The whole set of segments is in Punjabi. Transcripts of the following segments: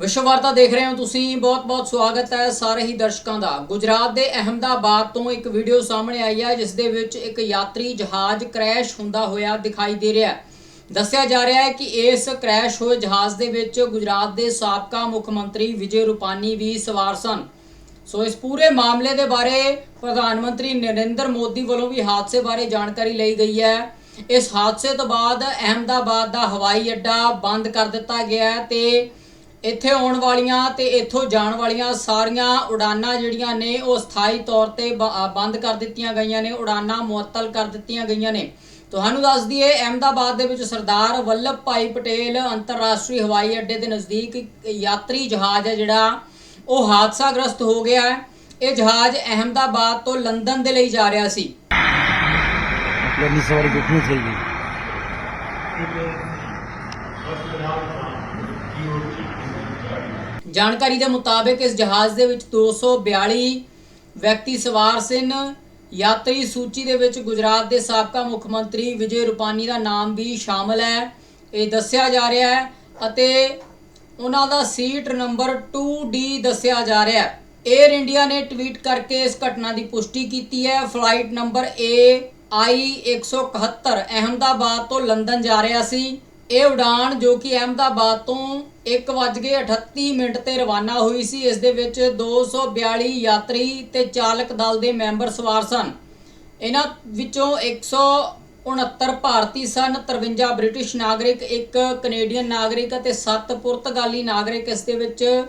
ਵਿਸ਼ਵ ਵਾਰਤਾ ਦੇਖ ਰਹੇ ਹੋ ਤੁਸੀਂ ਬਹੁਤ-ਬਹੁਤ ਸਵਾਗਤ ਹੈ ਸਾਰੇ ਹੀ ਦਰਸ਼ਕਾਂ ਦਾ। ਗੁਜਰਾਤ ਦੇ ਅਹਮਦਾਬਾਦ ਤੋਂ ਇੱਕ ਵੀਡੀਓ ਸਾਹਮਣੇ ਆਈ ਹੈ, ਜਿਸ ਦੇ ਵਿੱਚ ਇੱਕ ਯਾਤਰੀ ਜਹਾਜ਼ ਕ੍ਰੈਸ਼ ਹੁੰਦਾ ਹੋਇਆ ਦਿਖਾਈ ਦੇ ਰਿਹਾ ਹੈ। ਦੱਸਿਆ ਜਾ ਰਿਹਾ ਹੈ ਕਿ ਇਸ ਕ੍ਰੈਸ਼ ਹੋਏ ਜਹਾਜ਼ ਦੇ ਵਿੱਚ ਗੁਜਰਾਤ ਦੇ ਸਾਬਕਾ ਮੁੱਖ ਮੰਤਰੀ ਵਿਜੇ ਰੂਪਾਨੀ ਵੀ ਸਵਾਰ ਸਨ। ਸੋ ਇਸ ਪੂਰੇ ਮਾਮਲੇ ਦੇ ਬਾਰੇ ਪ੍ਰਧਾਨ ਮੰਤਰੀ ਨਰਿੰਦਰ ਮੋਦੀ ਵੱਲੋਂ ਵੀ ਹਾਦਸੇ ਬਾਰੇ ਜਾਣਕਾਰੀ ਲਈ ਗਈ ਹੈ। ਇਸ ਹਾਦਸੇ ਤੋਂ ਬਾਅਦ ਅਹਮਦਾਬਾਦ ਦਾ ਹਵਾਈ ਅੱਡਾ ਬੰਦ ਕਰ ਦਿੱਤਾ ਗਿਆ ਹੈ ਤੇ ਇੱਥੇ ਆਉਣ ਵਾਲੀਆਂ ਤੇ ਇੱਥੋਂ ਜਾਣ ਵਾਲੀਆਂ ਸਾਰੀਆਂ ਉਡਾਨਾਂ ਜਿਹੜੀਆਂ ਨੇ ਉਹ ਸਥਾਈ ਤੌਰ ਤੇ ਬੰਦ ਕਰ ਦਿੱਤੀਆਂ ਗਈਆਂ ਨੇ, ਉਡਾਨਾਂ ਮੁਅੱਤਲ ਕਰ ਦਿੱਤੀਆਂ ਗਈਆਂ ਨੇ। ਤੁਹਾਨੂੰ ਦੱਸ ਦਈਏ, ਅਹਿਮਦਾਬਾਦ ਦੇ ਵਿੱਚ ਸਰਦਾਰ ਵੱਲਭ ਭਾਈ ਪਟੇਲ ਅੰਤਰਰਾਸ਼ਟਰੀ ਹਵਾਈ ਅੱਡੇ ਦੇ ਨਜ਼ਦੀਕ ਯਾਤਰੀ ਜਹਾਜ਼ ਹੈ ਜਿਹੜਾ ਉਹ ਹਾਦਸਾ ਗ੍ਰਸਤ ਹੋ ਗਿਆ ਹੈ। ਇਹ ਜਹਾਜ਼ ਅਹਿਮਦਾਬਾਦ ਤੋਂ ਲੰਡਨ ਦੇ ਲਈ ਜਾ ਰਿਹਾ ਸੀ। ਜਾਣਕਾਰੀ ਦੇ ਮੁਤਾਬਕ ਇਸ ਜਹਾਜ਼ ਦੇ ਵਿੱਚ 242 ਵਿਅਕਤੀ ਸਵਾਰ ਸਨ। ਯਾਤਰੀ ਸੂਚੀ ਦੇ ਵਿੱਚ ਗੁਜਰਾਤ ਦੇ ਸਾਬਕਾ ਮੁੱਖ ਮੰਤਰੀ ਵਿਜੇ ਰੂਪਾਨੀ ਦਾ ਨਾਮ ਵੀ ਸ਼ਾਮਲ ਹੈ। ਇਹ ਦੱਸਿਆ ਜਾ ਰਿਹਾ ਹੈ ਅਤੇ ਉਹਨਾਂ ਦਾ ਸੀਟ ਨੰਬਰ 2D ਦੱਸਿਆ ਜਾ ਰਿਹਾ ਹੈ। 에ਅਰ ਇੰਡੀਆ ਨੇ ਟਵੀਟ ਕਰਕੇ ਇਸ ਘਟਨਾ ਦੀ ਪੁਸ਼ਟੀ ਕੀਤੀ ਹੈ। ਫਲਾਈਟ ਨੰਬਰ AI 171 ਅਹਮਦਾਬਾਦ ਤੋਂ ਲੰਡਨ ਜਾ ਰਿਹਾ ਸੀ। ਇਹ ਉਡਾਨ ਜੋ ਕਿ ਅਹਮਦਾਬਾਦ ਤੋਂ 1:38 ਮਿੰਟ ਤੇ ਰਵਾਨਾ ਹੋਈ ਸੀ। ਇਸ ਦੇ ਵਿੱਚ 242 ਯਾਤਰੀ ਤੇ ਚਾਲਕ ਦਲ ਦੇ ਮੈਂਬਰ ਸਵਾਰ ਸਨ। ਇਹਨਾਂ ਵਿੱਚੋਂ 169 ਭਾਰਤੀ ਸਨ 53 ਬ੍ਰਿਟਿਸ਼ ਨਾਗਰਿਕ, ਇੱਕ ਕੈਨੇਡੀਅਨ ਨਾਗਰਿਕ ਅਤੇ 7 ਪੁਰਤਗਾਲੀ ਨਾਗਰਿਕ ਇਸ ਦੇ ਵਿੱਚ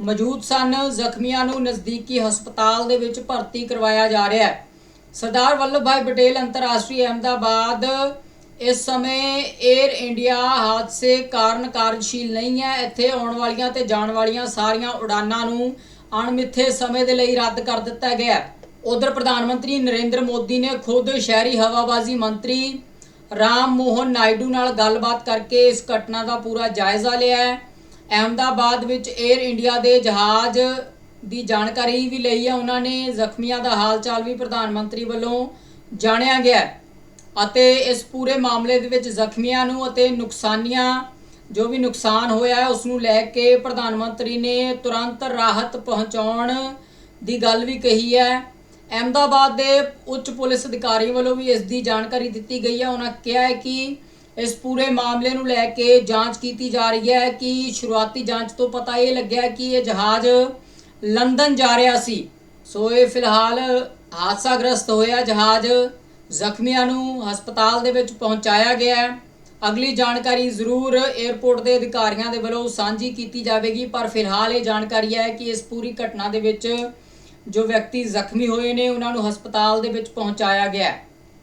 ਮੌਜੂਦ ਸਨ। ਜ਼ਖਮੀਆਂ ਨੂੰ ਨਜ਼ਦੀਕੀ ਹਸਪਤਾਲ ਦੇ ਵਿੱਚ ਭਰਤੀ ਕਰਵਾਇਆ ਜਾ ਰਿਹਾ ਹੈ। ਸਰਦਾਰ ਵੱਲਭ ਭਾਈ ਪਟੇਲ ਅੰਤਰਰਾਸ਼ਟਰੀ ਅਹਿਮਦਾਬਾਦ ਇਸ ਸਮੇਂ 에ਅਰ ਇੰਡੀਆ ਹਾਦਸੇ ਕਾਰਨ ਕਾਰਜਸ਼ੀਲ ਨਹੀਂ ਹੈ। ਇੱਥੇ ਆਉਣ ਵਾਲੀਆਂ ਤੇ ਜਾਣ ਵਾਲੀਆਂ ਸਾਰੀਆਂ ਉਡਾਨਾਂ ਨੂੰ ਅਣਮਿੱਥੇ ਸਮੇਂ ਦੇ ਲਈ ਰੱਦ ਕਰ ਦਿੱਤਾ ਗਿਆ। ਹੈ ਉਧਰ ਪ੍ਰਧਾਨ ਮੰਤਰੀ ਨਰਿੰਦਰ ਮੋਦੀ ਨੇ ਖੁਦ ਸ਼ਹਿਰੀ ਹਵਾਬਾਜ਼ੀ ਮੰਤਰੀ ਰਾਮ ਮੋਹਨ ਨਾਇਡੂ ਨਾਲ ਗੱਲਬਾਤ ਕਰਕੇ ਇਸ ਘਟਨਾ ਦਾ ਪੂਰਾ ਜਾਇਜ਼ਾ ਲਿਆ ਹੈ। ਅਹਿਮਦਾਬਾਦ ਵਿੱਚ 에ਅਰ ਇੰਡੀਆ ਦੇ ਜਹਾਜ਼ ਦੀ ਜਾਣਕਾਰੀ ਵੀ ਲਈ ਹੈ। ਉਹਨਾਂ ਨੇ ਜ਼ਖਮੀਆਂ ਦਾ ਹਾਲ ਚਾਲ ਵੀ ਪ੍ਰਧਾਨ ਮੰਤਰੀ ਵੱਲੋਂ ਜਾਣਿਆ ਗਿਆ ਅਤੇ ਇਸ ਪੂਰੇ ਮਾਮਲੇ ਦੇ ਵਿੱਚ ਜ਼ਖਮੀਆਂ ਨੂੰ ਅਤੇ ਨੁਕਸਾਨੀਆਂ, ਜੋ ਵੀ ਨੁਕਸਾਨ ਹੋਇਆ ਹੈ ਉਸ ਨੂੰ ਲੈ ਕੇ ਪ੍ਰਧਾਨ ਮੰਤਰੀ ਨੇ ਤੁਰੰਤ ਰਾਹਤ ਪਹੁੰਚਾਉਣ ਦੀ ਗੱਲ ਵੀ ਕਹੀ ਹੈ। ਅਹਿਮਦਾਬਾਦ ਦੇ ਉੱਚ ਪੁਲਿਸ ਅਧਿਕਾਰੀ ਵੱਲੋਂ ਵੀ ਇਸ ਦੀ ਜਾਣਕਾਰੀ ਦਿੱਤੀ ਗਈ ਹੈ। ਉਹਨਾਂ ਕਿਹਾ ਹੈ ਕਿ ਇਸ ਪੂਰੇ ਮਾਮਲੇ ਨੂੰ ਲੈ ਕੇ ਜਾਂਚ ਕੀਤੀ ਜਾ ਰਹੀ ਹੈ ਕਿ ਸ਼ੁਰੂਆਤੀ ਜਾਂਚ ਤੋਂ ਪਤਾ ਇਹ ਲੱਗਿਆ ਕਿ ਇਹ ਜਹਾਜ਼ ਲੰਡਨ ਜਾ ਰਿਹਾ ਸੀ। ਸੋ ਇਹ ਫਿਲਹਾਲ ਹਾਦਸਾਗ੍ਰਸਤ ਹੋਇਆ ਜਹਾਜ਼। ਜ਼ਖਮੀਆਂ ਨੂੰ ਹਸਪਤਾਲ ਦੇ ਵਿੱਚ ਪਹੁੰਚਾਇਆ ਗਿਆ ਹੈ। ਅਗਲੀ ਜਾਣਕਾਰੀ ਜ਼ਰੂਰ 에ਅਰਪੋਰਟ ਦੇ ਅਧਿਕਾਰੀਆਂ ਦੇ ਵੱਲੋਂ ਸਾਂਝੀ ਕੀਤੀ ਜਾਵੇਗੀ, ਪਰ ਫਿਲਹਾਲ ਇਹ ਜਾਣਕਾਰੀ ਹੈ ਕਿ ਇਸ ਪੂਰੀ ਘਟਨਾ ਦੇ ਵਿੱਚ ਜੋ ਵਿਅਕਤੀ ਜ਼ਖਮੀ ਹੋਏ ਨੇ, ਉਹਨਾਂ ਨੂੰ ਹਸਪਤਾਲ ਦੇ ਵਿੱਚ ਪਹੁੰਚਾਇਆ ਗਿਆ ਹੈ।